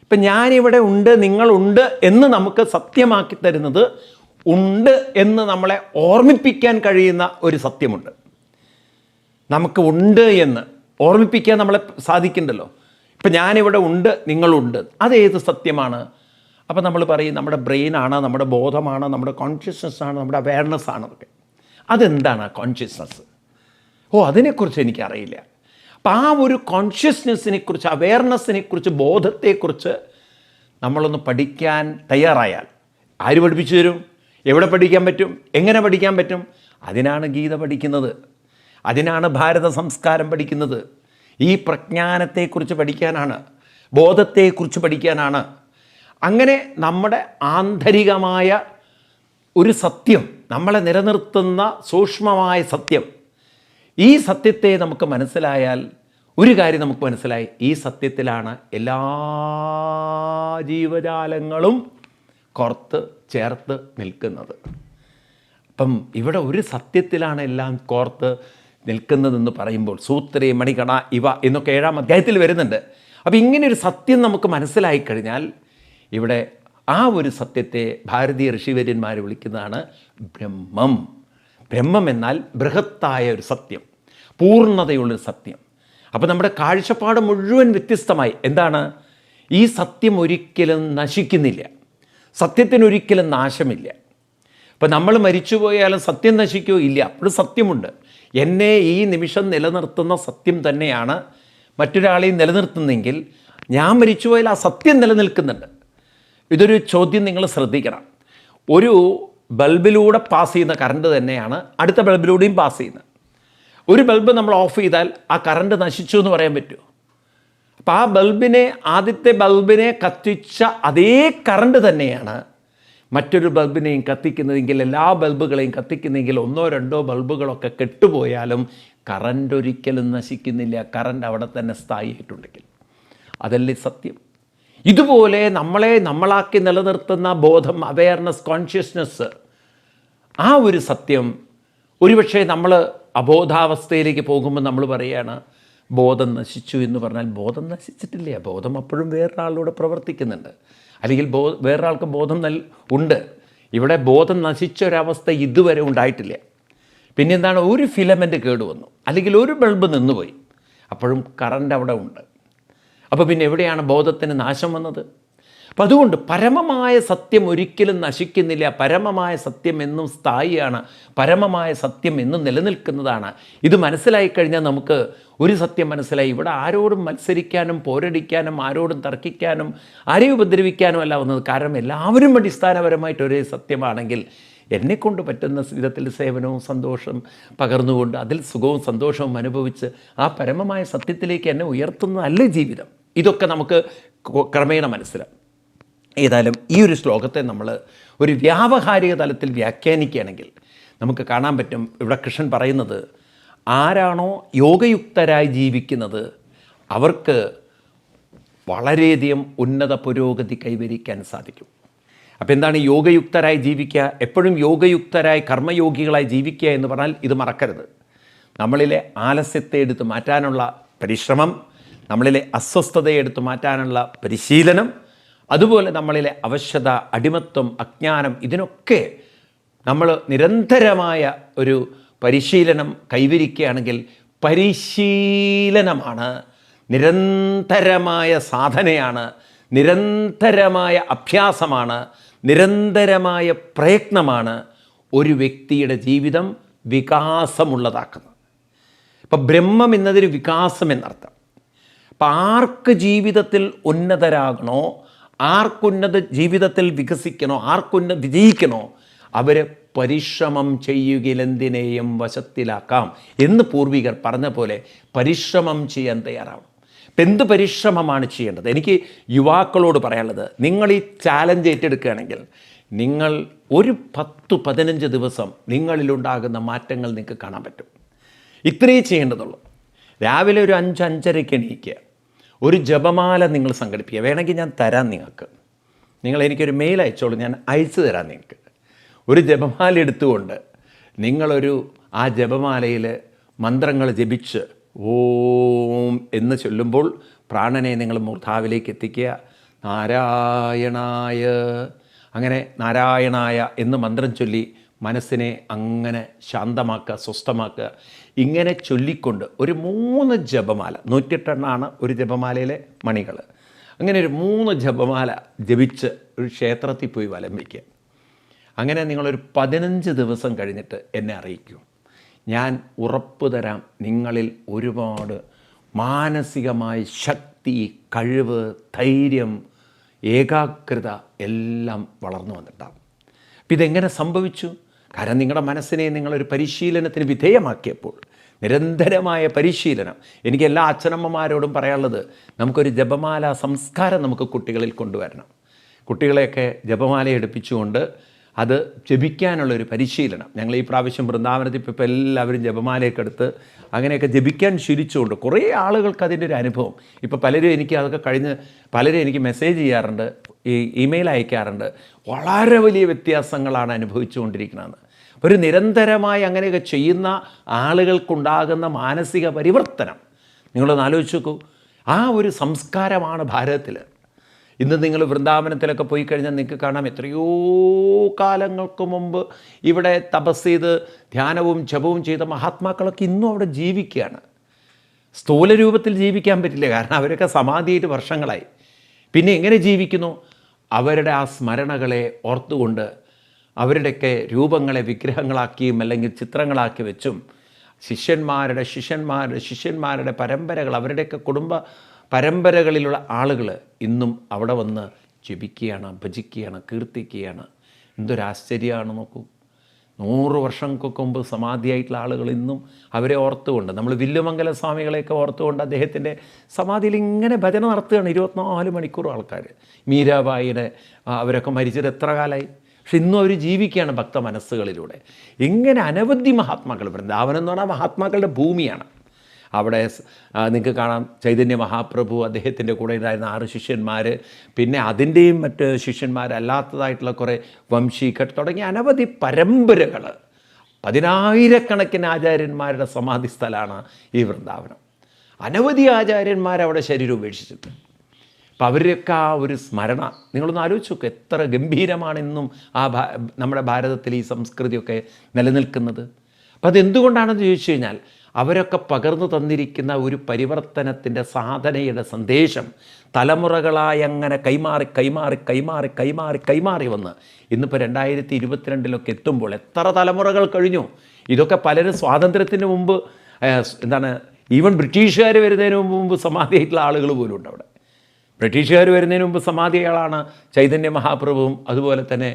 ഇപ്പം ഞാനിവിടെ ഉണ്ട് നിങ്ങളുണ്ട് എന്ന് നമുക്ക് സത്യമാക്കി തരുന്നത് ഉണ്ട് എന്ന് നമ്മളെ ഓർമ്മിപ്പിക്കാൻ കഴിയുന്ന ഒരു സത്യമുണ്ട്. നമുക്ക് ഉണ്ട് എന്ന് ഓർമ്മിപ്പിക്കാൻ നമ്മളെ സാധിക്കണ്ടല്ലോ. ഇപ്പം ഞാനിവിടെ ഉണ്ട് നിങ്ങളുണ്ട്. അതേത് സത്യമാണ്? അപ്പം നമ്മൾ പറയും നമ്മുടെ ബ്രെയിനാണ് നമ്മുടെ ബോധമാണ് നമ്മുടെ കോൺഷ്യസ്നസ് ആണ് നമ്മുടെ അവയർനെസ് ആണ് അതൊക്കെ അതെന്താണ് ആ കോൺഷ്യസ്നസ് ഓ അതിനെക്കുറിച്ച് എനിക്കറിയില്ല. അപ്പം ആ ഒരു കോൺഷ്യസ്നെസ്സിനെ കുറിച്ച് അവയർനെസ്സിനെ കുറിച്ച് ബോധത്തെക്കുറിച്ച് നമ്മളൊന്ന് പഠിക്കാൻ തയ്യാറായാൽ ആര് പഠിപ്പിച്ചു തരും? എവിടെ പഠിക്കാൻ പറ്റും? എങ്ങനെ പഠിക്കാൻ പറ്റും? അതിനാണ് ഗീത പഠിക്കുന്നത്. അതിനാണ് ഭാരത സംസ്കാരം പഠിക്കുന്നത്. ഈ പ്രജ്ഞാനത്തെക്കുറിച്ച് പഠിക്കാനാണ് ബോധത്തെക്കുറിച്ച് പഠിക്കാനാണ്. അങ്ങനെ നമ്മുടെ ആന്തരികമായ ഒരു സത്യം നമ്മളെ നിലനിർത്തുന്ന സൂക്ഷ്മമായ സത്യം. ഈ സത്യത്തെ നമുക്ക് മനസ്സിലായാൽ ഒരു കാര്യം നമുക്ക് മനസ്സിലായി. ഈ സത്യത്തിലാണ് എല്ലാ ജീവജാലങ്ങളും കോർത്ത് ചേർത്ത് നിൽക്കുന്നത്. അപ്പം ഇവിടെ ഒരു സത്യത്തിലാണ് എല്ലാം കോർത്ത് നിൽക്കുന്നതെന്ന് പറയുമ്പോൾ സൂത്രേ മണികണ ഇവ എന്നൊക്കെ ഏഴാം അധ്യായത്തിൽ വരുന്നുണ്ട്. അപ്പം ഇങ്ങനെ ഒരു സത്യം നമുക്ക് മനസ്സിലായി കഴിഞ്ഞാൽ ഇവിടെ ആ ഒരു സത്യത്തെ ഭാരതീയ ഋഷിവര്യന്മാർ വിളിക്കുന്നതാണ് ബ്രഹ്മം. ബ്രഹ്മം എന്നാൽ ബൃഹത്തായ ഒരു സത്യം പൂർണതയുള്ള സത്യം. അപ്പോൾ നമ്മുടെ കാഴ്ചപ്പാട് മുഴുവൻ വ്യത്യസ്തമായി. എന്താണ്? ഈ സത്യം ഒരിക്കലും നശിക്കുന്നില്ല. സത്യത്തിനൊരിക്കലും നാശമില്ല. ഇപ്പം നമ്മൾ മരിച്ചു പോയാലും സത്യം നശിക്കോ? ഇല്ല. അപ്പോഴും സത്യമുണ്ട്. എന്നെ ഈ നിമിഷം നിലനിർത്തുന്ന സത്യം തന്നെയാണ് മറ്റൊരാളെയും നിലനിർത്തുന്നെങ്കിൽ ഞാൻ മരിച്ചു പോയാൽ ആ സത്യം നിലനിൽക്കുന്നുണ്ട്. ഇതൊരു ചോദ്യം നിങ്ങൾ ശ്രദ്ധിക്കണം. ഒരു ബൾബിലൂടെ പാസ് ചെയ്യുന്ന കറണ്ട് തന്നെയാണ് അടുത്ത ബൾബിലൂടെയും പാസ് ചെയ്യുന്നത്. ഒരു ബൾബ് നമ്മൾ ഓഫ് ചെയ്താൽ ആ കറണ്ട് നശിച്ചു എന്ന് പറയാൻ പറ്റുമോ? അപ്പോൾ ആ ബൾബിനെ ആദ്യത്തെ ബൾബിനെ കത്തിച്ച അതേ കറണ്ട് തന്നെയാണ് മറ്റൊരു ബൾബിനെയും കത്തിക്കുന്നതെങ്കിൽ എല്ലാ ബൾബുകളെയും കത്തിക്കുന്നെങ്കിൽ ഒന്നോ രണ്ടോ ബൾബുകളൊക്കെ കെട്ടുപോയാലും കറണ്ട് ഒരിക്കലും നശിക്കുന്നില്ല. കറണ്ട് അവിടെ തന്നെ സ്ഥായിയായിട്ടുണ്ടെങ്കിൽ. അതല്ലേ സത്യം? ഇതുപോലെ നമ്മളെ നമ്മളാക്കി നിലനിർത്തുന്ന ബോധം അവയർനെസ് കോൺഷ്യസ്നെസ് ആ ഒരു സത്യം ഒരുപക്ഷെ നമ്മൾ അബോധാവസ്ഥയിലേക്ക് പോകുമ്പോൾ നമ്മൾ പറയുകയാണ് ബോധം നശിച്ചു എന്ന് പറഞ്ഞാൽ ബോധം നശിച്ചിട്ടില്ല. ബോധം അപ്പോഴും വേറൊരാളിലൂടെ പ്രവർത്തിക്കുന്നുണ്ട്. അല്ലെങ്കിൽ ബോ വേറൊരാൾക്ക് ബോധം നൽ ഉണ്ട്. ഇവിടെ ബോധം നശിച്ച ഒരവസ്ഥ ഇതുവരെ ഉണ്ടായിട്ടില്ല. പിന്നെന്താണ്? ഒരു ഫിലമെന്റ് കേടുവന്നു. അല്ലെങ്കിൽ ഒരു ബൾബ് നിന്നുപോയി. അപ്പോഴും കറണ്ട് അവിടെ ഉണ്ട്. അപ്പോൾ പിന്നെ എവിടെയാണ് ബോധത്തിന് നാശം വന്നത്? അപ്പം അതുകൊണ്ട് പരമമായ സത്യം ഒരിക്കലും നശിക്കുന്നില്ല. പരമമായ സത്യം എന്നും സ്ഥായിയാണ്. പരമമായ സത്യം എന്നും നിലനിൽക്കുന്നതാണ്. ഇത് മനസ്സിലായി കഴിഞ്ഞാൽ നമുക്ക് ഒരു സത്യം മനസ്സിലായി. ഇവിടെ ആരോടും മത്സരിക്കാനും പോരടിക്കാനും ആരോടും തർക്കിക്കാനും ആരെയും ഉപദ്രവിക്കാനും അല്ല വന്നത്. കാരണം എല്ലാവരും അടിസ്ഥാനപരമായിട്ട് ഒരേ സത്യമാണെങ്കിൽ എന്നെക്കൊണ്ട് പറ്റുന്ന വിധത്തിൽ സേവനവും സന്തോഷം പകർന്നുകൊണ്ട് അതിൽ സുഖവും സന്തോഷവും അനുഭവിച്ച് ആ പരമമായ സത്യത്തിലേക്ക് എന്നെ ഉയർത്തുന്നതല്ലേ ജീവിതം. ഇതൊക്കെ നമുക്ക് ക്രമേണ മനസ്സിലാവും. ഏതായാലും ഈ ഒരു ശ്ലോകത്തെ നമ്മൾ ഒരു വ്യാവഹാരിക തലത്തിൽ വ്യാഖ്യാനിക്കുകയാണെങ്കിൽ നമുക്ക് കാണാൻ പറ്റും ഇവിടെ കൃഷ്ണൻ പറയുന്നത് ആരാണോ യോഗയുക്തരായി ജീവിക്കുന്നത് അവർക്ക് വളരെയധികം ഉന്നത പുരോഗതി കൈവരിക്കാൻ സാധിക്കും. അപ്പോൾ എന്താണ് യോഗയുക്തരായി ജീവിക്കുക? എപ്പോഴും യോഗയുക്തരായി കർമ്മയോഗികളായി ജീവിക്കുക എന്ന് പറഞ്ഞാൽ ഇത് മറക്കരുത്. നമ്മളിലെ ആലസ്യത്തെ എടുത്ത് മാറ്റാനുള്ള പരിശ്രമം നമ്മളിലെ അസ്വസ്ഥതയെ എടുത്തു മാറ്റാനുള്ള പരിശീലനം അതുപോലെ നമ്മളിലെ അവശത അടിമത്വം അജ്ഞാനം ഇതിനൊക്കെ നമ്മൾ നിരന്തരമായ ഒരു പരിശീലനം കൈവരിക്കുകയാണെങ്കിൽ പരിശീലനമാണ് നിരന്തരമായ സാധനയാണ് നിരന്തരമായ അഭ്യാസമാണ് നിരന്തരമായ പ്രയത്നമാണ് ഒരു വ്യക്തിയുടെ ജീവിതം വികാസമുള്ളതാക്കുന്നത്. ഇപ്പം ബ്രഹ്മം എന്നതിന് വികാസം എന്നർത്ഥം ആർക്ക് ജീവിതത്തിൽ ഉന്നതരാകണോ? ആർക്കുന്നത ജീവിതത്തിൽ വികസിക്കണോ? ആർക്കുന്ന വിജയിക്കണോ? അവർ പരിശ്രമം ചെയ്യുകയിലെന്തിനേയും വശത്തിലാക്കാം എന്ന് പൂർവികർ പറഞ്ഞ പോലെ പരിശ്രമം ചെയ്യാൻ തയ്യാറാവണം. ഇപ്പം എന്ത് പരിശ്രമമാണ് ചെയ്യേണ്ടത്? എനിക്ക് യുവാക്കളോട് പറയാനുള്ളത് നിങ്ങൾ ഈ ചാലഞ്ച് ഏറ്റെടുക്കുകയാണെങ്കിൽ നിങ്ങൾ ഒരു പത്ത് പതിനഞ്ച് ദിവസം നിങ്ങളിലുണ്ടാകുന്ന മാറ്റങ്ങൾ നിങ്ങൾക്ക് കാണാൻ പറ്റും. ഇത്രയേ ചെയ്യേണ്ടതുള്ളൂ. രാവിലെ ഒരു അഞ്ച് അഞ്ചരയ്ക്ക് എണീക്കുക. ഒരു ജപമാല നിങ്ങൾ സംഘടിപ്പിക്കുക. വേണമെങ്കിൽ ഞാൻ തരാം നിങ്ങൾക്ക്. നിങ്ങൾ എനിക്കൊരു മെയിൽ അയച്ചോളൂ. ഞാൻ അയച്ചു തരാം നിങ്ങൾക്ക്. ഒരു ജപമാല എടുത്തുകൊണ്ട് നിങ്ങളൊരു ആ ജപമാലയിൽ മന്ത്രങ്ങൾ ജപിച്ച് ഓം എന്ന് ചൊല്ലുമ്പോൾ പ്രാണനെ നിങ്ങൾ മൂർധാവിലേക്ക് എത്തിക്കുക. നാരായണായ. അങ്ങനെ നാരായണായ എന്ന് മന്ത്രം ചൊല്ലി മനസ്സിനെ അങ്ങനെ ശാന്തമാക്കുക സ്വസ്ഥമാക്കുക. ഇങ്ങനെ ചൊല്ലിക്കൊണ്ട് ഒരു മൂന്ന് ജപമാല നൂറ്റെട്ടെണ്ണാണ് ഒരു ജപമാലയിലെ മണികൾ. അങ്ങനെ ഒരു മൂന്ന് ജപമാല ജപിച്ച് ഒരു ക്ഷേത്രത്തിൽ പോയി വലം വയ്ക്കുക അങ്ങനെ നിങ്ങളൊരു പതിനഞ്ച് ദിവസം കഴിഞ്ഞിട്ട് എന്നെ അറിയിക്കൂ. ഞാൻ ഉറപ്പ് തരാം നിങ്ങളിൽ ഒരുപാട് മാനസികമായ ശക്തി കഴിവ് ധൈര്യം ഏകാഗ്രത എല്ലാം വളർന്നു വന്നിട്ടുണ്ടാകും. അപ്പം ഇതെങ്ങനെ സംഭവിച്ചു? കാരണം നിങ്ങളുടെ മനസ്സിനെ നിങ്ങളൊരു പരിശീലനത്തിന് വിധേയമാക്കിയപ്പോൾ നിരന്തരമായ പരിശീലനം. എനിക്ക് എല്ലാ അച്ഛനമ്മമാരോടും പറയാനുള്ളത് നമുക്കൊരു ജപമാല സംസ്കാരം നമുക്ക് കുട്ടികളിൽ കൊണ്ടുവരണം. കുട്ടികളെയൊക്കെ ജപമാല എടുപ്പിച്ചുകൊണ്ട് അത് ജപിക്കാനുള്ളൊരു പരിശീലനം. ഞങ്ങൾ ഈ പ്രാവശ്യം വൃന്ദാവനത്തിൽ ഇപ്പോൾ എല്ലാവരും ജപമാലയൊക്കെ എടുത്ത് അങ്ങനെയൊക്കെ ജപിക്കാൻ ശീലിച്ചുകൊണ്ട് കുറേ ആളുകൾക്ക് അതിന്റെ ഒരു അനുഭവം. ഇപ്പോൾ പലരും എനിക്ക് അതൊക്കെ കഴിഞ്ഞ് പലരും എനിക്ക് മെസ്സേജ് ചെയ്യാറുണ്ട് ഈ ഇമെയിൽ അയക്കാറുണ്ട്. വളരെ വലിയ വ്യത്യാസങ്ങളാണ് അനുഭവിച്ചുകൊണ്ടിരിക്കുന്നതെന്ന് ഒരു നിരന്തരമായി അങ്ങനെയൊക്കെ ചെയ്യുന്ന ആളുകൾക്കുണ്ടാകുന്ന മാനസിക പരിവർത്തനം. നിങ്ങളൊന്ന് ആലോചിച്ച് നോക്കൂ. ആ ഒരു സംസ്കാരമാണ് ഭാരതത്തിൽ ഇന്ന് നിങ്ങൾ വൃന്ദാവനത്തിലൊക്കെ പോയി കഴിഞ്ഞാൽ നിങ്ങൾക്ക് കാണാം എത്രയോ കാലങ്ങൾക്ക് മുമ്പ് ഇവിടെ തപസ് ചെയ്ത് ധ്യാനവും ജപവും ചെയ്ത മഹാത്മാക്കളൊക്കെ ഇന്നും അവിടെ ജീവിക്കുകയാണ്. സ്ഥൂല രൂപത്തിൽ ജീവിക്കാൻ പറ്റില്ല കാരണം അവരൊക്കെ സമാധിയിട്ട് വർഷങ്ങളായി. പിന്നെ എങ്ങനെ ജീവിക്കുന്നു? അവരുടെ ആ സ്മരണകളെ ഓർത്തുകൊണ്ട് അവരുടെയൊക്കെ രൂപങ്ങളെ വിഗ്രഹങ്ങളാക്കിയും അല്ലെങ്കിൽ ചിത്രങ്ങളാക്കി വെച്ചും ശിഷ്യന്മാരുടെ ശിഷ്യന്മാരുടെ ശിഷ്യന്മാരുടെ പരമ്പരകൾ അവരുടെയൊക്കെ കുടുംബ പരമ്പരകളിലുള്ള ആളുകൾ ഇന്നും അവിടെ വന്ന് ജപിക്കുകയാണ് ഭജിക്കുകയാണ് കീർത്തിക്കുകയാണ്. എന്തൊരാശ്ചര്യമാണ് നോക്കൂ. നൂറ് വർഷങ്ങൾക്കൊക്കെ മുമ്പ് സമാധിയായിട്ടുള്ള ആളുകൾ ഇന്നും അവരെ ഓർത്തുകൊണ്ട് നമ്മൾ വില്ലുമംഗല സ്വാമികളെയൊക്കെ ഓർത്തുകൊണ്ട് അദ്ദേഹത്തിന്റെ സമാധിയിൽ ഇങ്ങനെ ഭജന നടത്തുകയാണ് ഇരുപത്തിനാല് മണിക്കൂർ ആൾക്കാർ. മീരാബായിയുടെ അവരൊക്കെ മരിച്ചിട്ട് എത്ര കാലമായി? പക്ഷെ ഇന്നും അവർ ജീവിക്കുകയാണ് ഭക്ത മനസ്സുകളിലൂടെ. ഇങ്ങനെ അനവധി മഹാത്മാക്കൾ വൃന്ദാവനം എന്ന് പറഞ്ഞാൽ മഹാത്മാക്കളുടെ ഭൂമിയാണ്. അവിടെ നിങ്ങൾക്ക് കാണാം ചൈതന്യ മഹാപ്രഭു അദ്ദേഹത്തിന്റെ കൂടെ ഉണ്ടായിരുന്ന ആറ് ശിഷ്യന്മാർ പിന്നെ അതിന്റെയും മറ്റ് ശിഷ്യന്മാരല്ലാത്തതായിട്ടുള്ള കുറേ വംശീഘട്ട് തുടങ്ങിയ അനവധി പരമ്പരകൾ പതിനായിരക്കണക്കിന് ആചാര്യന്മാരുടെ സമാധി സ്ഥലമാണ് ഈ വൃന്ദാവനം. അനവധി ആചാര്യന്മാർ അവിടെ ശരീരം ഉപേക്ഷിച്ചിട്ടുണ്ട്. അപ്പം അവരുടെയൊക്കെ ആ ഒരു സ്മരണ നിങ്ങളൊന്ന് ആലോചിച്ച് നോക്കുക എത്ര ഗംഭീരമാണെന്നും ആ നമ്മുടെ ഭാരതത്തിൽ ഈ സംസ്കൃതിയൊക്കെ നിലനിൽക്കുന്നത്. അപ്പം അതെന്തുകൊണ്ടാണെന്ന് ചോദിച്ചു കഴിഞ്ഞാൽ അവരൊക്കെ പകർന്നു തന്നിരിക്കുന്ന ഒരു പരിവർത്തനത്തിന്റെ സാധനയുടെ സന്ദേശം തലമുറകളായി അങ്ങനെ കൈമാറി കൈമാറി കൈമാറി കൈമാറി കൈമാറി വന്ന് ഇന്നിപ്പോൾ രണ്ടായിരത്തി ഇരുപത്തിരണ്ടിലൊക്കെ എത്തുമ്പോൾ എത്ര തലമുറകൾ കഴിഞ്ഞു? ഇതൊക്കെ പലരും സ്വാതന്ത്ര്യത്തിന് മുമ്പ് എന്താണ് ഈവൻ ബ്രിട്ടീഷുകാർ വരുന്നതിന് മുമ്പ് സമാധിയായിട്ടുള്ള ആളുകൾ പോലും ഉണ്ട് അവിടെ. ബ്രിട്ടീഷുകാർ വരുന്നതിന് മുമ്പ് സമാധികളാണ് ചൈതന്യ മഹാപ്രഭുവും അതുപോലെ തന്നെ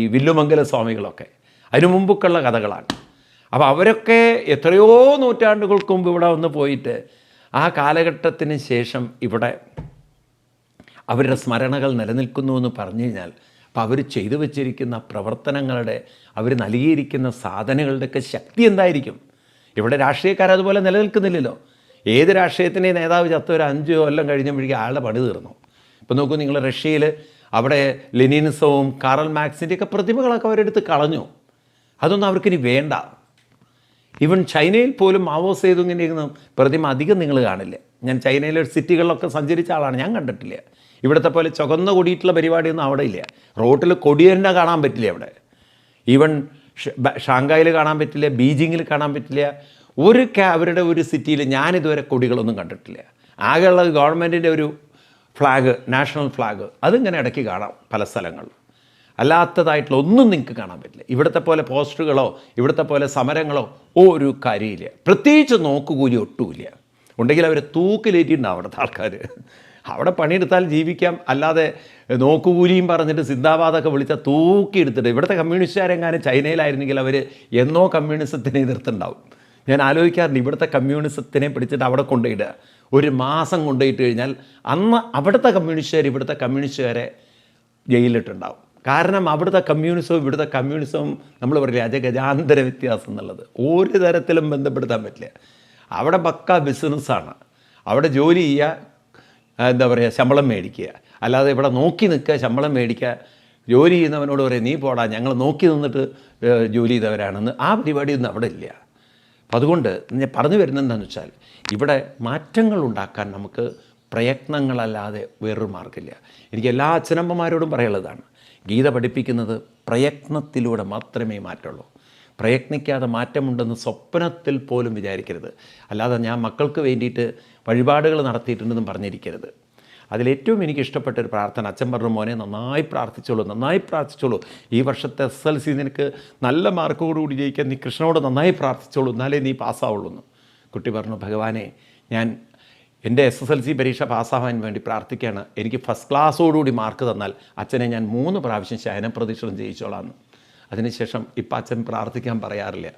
ഈ വില്ലുമംഗല സ്വാമികളൊക്കെ. അതിനു മുമ്പൊക്കെയുള്ള കഥകളാണ്. അപ്പോൾ അവരൊക്കെ എത്രയോ നൂറ്റാണ്ടുകൾക്ക് മുമ്പ് ഇവിടെ വന്ന് പോയിട്ട് ആ കാലഘട്ടത്തിന് ശേഷം ഇവിടെ അവരുടെ സ്മരണകൾ നിലനിൽക്കുന്നു എന്ന് പറഞ്ഞു കഴിഞ്ഞാൽ അപ്പോൾ അവർ ചെയ്തു വച്ചിരിക്കുന്ന പ്രവർത്തനങ്ങളുടെ അവർ നൽകിയിരിക്കുന്ന സാധനങ്ങളുടെയൊക്കെ ശക്തി എന്തായിരിക്കും? ഇവിടെ രാഷ്ട്രീയക്കാരതുപോലെ നിലനിൽക്കുന്നില്ലല്ലോ. ഏത് രാഷ്ട്രീയത്തിന്റെ നേതാവ് ചത്ത ഒരു അഞ്ച് കൊല്ലം കഴിഞ്ഞപ്പോഴേക്കും ആളുടെ പണി തീർന്നു. ഇപ്പം നോക്കൂ നിങ്ങൾ റഷ്യയിൽ അവിടെ ലെനിനിസവും കാറൽ മാക്സിന്റെയൊക്കെ പ്രതിമകളൊക്കെ അവരെടുത്ത് കളഞ്ഞു. അതൊന്നും അവർക്കിനി വേണ്ട. ഈവൻ ചൈനയിൽ പോലും മാവോ സേതുങ്ങിന്റെ പ്രതിമ അധികം നിങ്ങൾ കാണില്ല. ഞാൻ ചൈനയിലെ സിറ്റികളിലൊക്കെ സഞ്ചരിച്ച ആളാണ് ഞാൻ കണ്ടിട്ടില്ല. ഇവിടുത്തെ പോലെ ചുവന്ന കൊടിയിട്ടുള്ള പരിപാടിയൊന്നും അവിടെ ഇല്ല. റോട്ടിൽ കൊടി തന്നെ കാണാൻ പറ്റില്ല അവിടെ. ഈവൻ ഷാങ്കായിൽ കാണാൻ പറ്റില്ല ബീജിങ്ങിൽ കാണാൻ പറ്റില്ല ഒരു അവരുടെ ഒരു സിറ്റിയിൽ ഞാനിതുവരെ കൊടികളൊന്നും കണ്ടിട്ടില്ല. ആകെയുള്ളത് ഗവൺമെന്റിന്റെ ഒരു ഫ്ലാഗ് നാഷണൽ ഫ്ലാഗ് അതിങ്ങനെ ഇടയ്ക്ക് കാണാം പല സ്ഥലങ്ങളിലും. അല്ലാത്തതായിട്ടുള്ള ഒന്നും നിങ്ങൾക്ക് കാണാൻ പറ്റില്ല. ഇവിടുത്തെ പോലെ പോസ്റ്ററുകളോ ഇവിടുത്തെ പോലെ സമരങ്ങളോ ഒരു കാര്യമില്ല. പ്രത്യേകിച്ച് നോക്കുകൂലി ഒട്ടുമില്ല. ഉണ്ടെങ്കിൽ അവർ തൂക്കിലേറ്റിയിട്ടുണ്ടാവും അവിടുത്തെ ആൾക്കാർ അവിടെ പണിയെടുത്താൽ ജീവിക്കാം. അല്ലാതെ നോക്കുകൂലിയും പറഞ്ഞിട്ട് സിന്ദാബാദൊക്കെ വിളിച്ച തൂക്കിയെടുത്തിട്ട് ഇവിടുത്തെ കമ്മ്യൂണിസ്റ്റുകാരെങ്ങാനും ചൈനയിലായിരുന്നെങ്കിൽ അവർ എന്നോ കമ്മ്യൂണിസത്തിനെ എതിർത്തുണ്ടാവും ഞാൻ ആലോചിക്കാറുണ്ട് ഇവിടുത്തെ കമ്മ്യൂണിസത്തിനെ പിടിച്ചിട്ട് അവിടെ കൊണ്ടുപോയിടുക. ഒരു മാസം കൊണ്ടുപോയിട്ട് കഴിഞ്ഞാൽ അന്ന് അവിടുത്തെ കമ്മ്യൂണിസ്റ്റുകാർ ഇവിടുത്തെ കമ്മ്യൂണിസ്റ്റുകാരെ ജയിലിട്ടുണ്ടാവും കാരണം അവിടുത്തെ കമ്മ്യൂണിസവും ഇവിടുത്തെ കമ്മ്യൂണിസവും നമ്മൾ പറയില്ല അജഗജാന്തര വ്യത്യാസം എന്നുള്ളത്. ഒരു തരത്തിലും ബന്ധപ്പെടുത്താൻ പറ്റില്ല. അവിടെ പക്ക ബിസിനസ്സാണ്. അവിടെ ജോലി ചെയ്യുക എന്താ പറയുക ശമ്പളം മേടിക്കുക. അല്ലാതെ ഇവിടെ നോക്കി നിൽക്കുക ശമ്പളം മേടിക്കുക. ജോലി ചെയ്യുന്നവനോട് പറയും നീ പോടാ ഞങ്ങൾ നോക്കി നിന്നിട്ട് ജോലി ചെയ്തവരാണെന്ന്. ആ പരിപാടിയൊന്നും അവിടെ ഇല്ല. അതുകൊണ്ട് ഞാൻ പറഞ്ഞു വരുന്നത് എന്താണെന്ന് വെച്ചാൽ ഇവിടെ മാറ്റങ്ങൾ ഉണ്ടാക്കാൻ നമുക്ക് പ്രയത്നങ്ങളല്ലാതെ വേറൊരു മാർഗമില്ല. എനിക്ക് എല്ലാ അച്ഛനമ്മമാരോടും പറയുള്ളതാണ് ഗീത പഠിപ്പിക്കുന്നത് പ്രയത്നത്തിലൂടെ മാത്രമേ മാറ്റുള്ളൂ പ്രയത്നിക്കാതെ മാറ്റമുണ്ടെന്ന് സ്വപ്നത്തിൽ പോലും വിചാരിക്കരുത്. അല്ലാതെ ഞാൻ മക്കൾക്ക് വേണ്ടിയിട്ട് വഴിപാടുകൾ നടത്തിയിട്ടുണ്ടെന്നും പറഞ്ഞിരിക്കരുത്. അതിലേറ്റവും എനിക്ക് ഇഷ്ടപ്പെട്ട ഒരു പ്രാർത്ഥന അച്ഛൻ പറഞ്ഞു മോനെ നന്നായി പ്രാർത്ഥിച്ചോളൂ നന്നായി പ്രാർത്ഥിച്ചോളൂ. ഈ വർഷത്തെ എസ് എൽ സി നിനക്ക് നല്ല മാർക്കോടുകൂടി ജയിക്കാൻ നീ കൃഷ്ണനോട് നന്നായി പ്രാർത്ഥിച്ചോളൂ എന്നാലേ നീ പാസ്സാവുള്ളൂ എന്ന് കുട്ടി പറഞ്ഞു ഭഗവാനെ ഞാൻ എന്റെ എസ് എസ് എൽ സി പരീക്ഷ പാസ്സാവാൻ വേണ്ടി പ്രാർത്ഥിക്കുകയാണ്. എനിക്ക് ഫസ്റ്റ് ക്ലാസ്സോടുകൂടി മാർക്ക് തന്നാൽ അച്ഛനെ ഞാൻ മൂന്ന് പ്രാവശ്യം ശയനപ്രദക്ഷിണം ചെയ്യിച്ചോളാം അതിനുശേഷം ഇപ്പം അച്ഛൻ പ്രാർത്ഥിക്കാൻ പറയാറില്ല.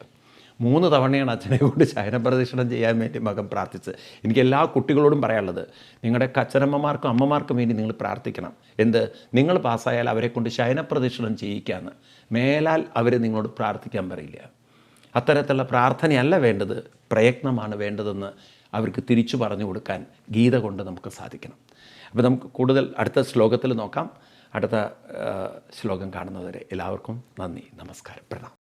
മൂന്ന് തവണയാണ് അച്ഛനെ കൊണ്ട് ശയനപ്രദക്ഷിണം ചെയ്യാൻ വേണ്ടി മകൻ പ്രാർത്ഥിച്ചത്. എനിക്ക് എല്ലാ കുട്ടികളോടും പറയാനുള്ളത് നിങ്ങളുടെ അച്ഛനമ്മമാർക്കും അമ്മമാർക്കും വേണ്ടി നിങ്ങൾ പ്രാർത്ഥിക്കണം. എന്ത്? നിങ്ങൾ പാസ്സായാൽ അവരെ കൊണ്ട് ശയനപ്രദക്ഷിണം ചെയ്യിക്കാമെന്ന് മേലാൽ അവർ നിങ്ങളോട് പ്രാർത്ഥിക്കാൻ പറയില്ല. അത്തരത്തിലുള്ള പ്രാർത്ഥനയല്ല വേണ്ടത് പ്രയത്നമാണ് വേണ്ടതെന്ന് അവർക്ക് തിരിച്ചു പറഞ്ഞു കൊടുക്കാൻ ഗീത കൊണ്ട് നമുക്ക് സാധിക്കണം. അപ്പോൾ നമുക്ക് കൂടുതൽ അടുത്ത ശ്ലോകത്തിൽ നോക്കാം. അടുത്ത ശ്ലോകം കാണുന്നവരെ എല്ലാവർക്കും നന്ദി നമസ്കാരം പ്രണാം